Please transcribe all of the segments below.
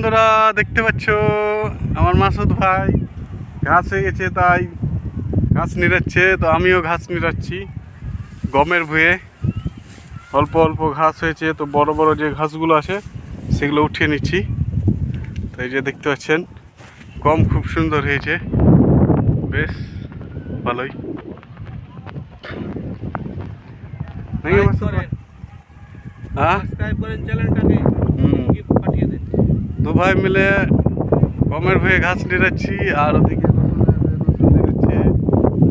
বন্ধুরা দেখতে পাচ্ছ? আমার মাসুদ ভাই ঘাস হয়ে গেছে তাই ঘাস নিড়াচ্ছে। তো আমিও ঘাস নিড়াচ্ছি গমের ভুয়ে। অল্প অল্প ঘাস হয়েছে তো বড় বড় যে ঘাসগুলো আছে সেগুলো উঠিয়ে নিচ্ছি। তো এই যে দেখতে পাচ্ছেন গম খুব সুন্দর হয়েছে। বেশ ভালোই। হ্যাঁ? হুম। দু ভাই মিলে গমের ভয়ে ঘাস নিড়াচ্ছি আর ওদিকে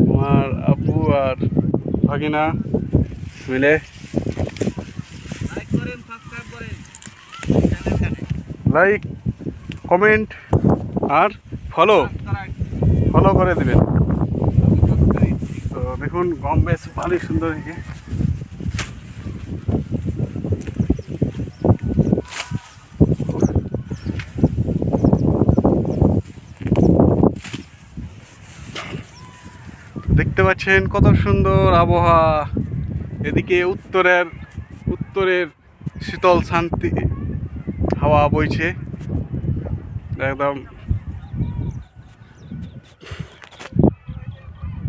আমার আপু আর ভাগিনা মিলে লাইক কমেন্ট আর ফলো ফলো করে দেবেন। তো দেখুন, গম বেশ ভালোই সুন্দর দেখতে পাচ্ছেন কত সুন্দর আবহাওয়া। এদিকে উত্তরের উত্তরের শীতল শান্তি হাওয়া বইছে। একদম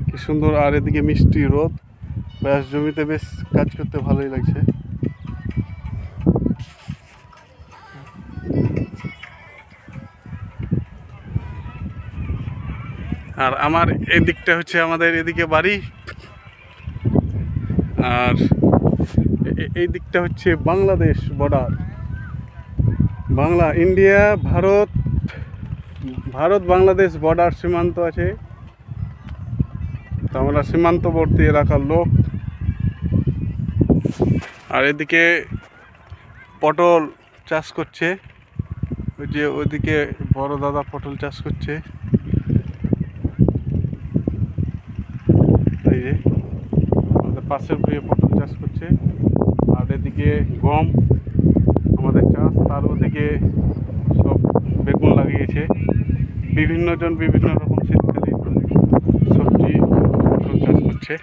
কি সুন্দর, আর এদিকে মিষ্টি রোদ। ব্যাস জমিতে বেশ কাজ করতে ভালোই লাগছে। আর আমার এই দিকটা হচ্ছে আমাদের এদিকে বাড়ি। আর এই দিকটা হচ্ছে Bangladesh border Bangla, India, Bharat Bharat, Bangladesh border সীমান্ত আছে। তো আমরা সীমান্তবর্তী এলাকার লোক। আর এদিকে পটল চাষ করছে। ওই যে ওইদিকে বড় দাদা পটল চাষ করছে। এই আমাদের পাশের ভুঁয়ে পটল চাষ করছে। আর এদিকে গম আমাদের চাষ, তার ওদিকে সব বেগুন লাগিয়েছে। বিভিন্নজন বিভিন্ন রকম শীতকালীন সবজি, পটল চাষ করছে।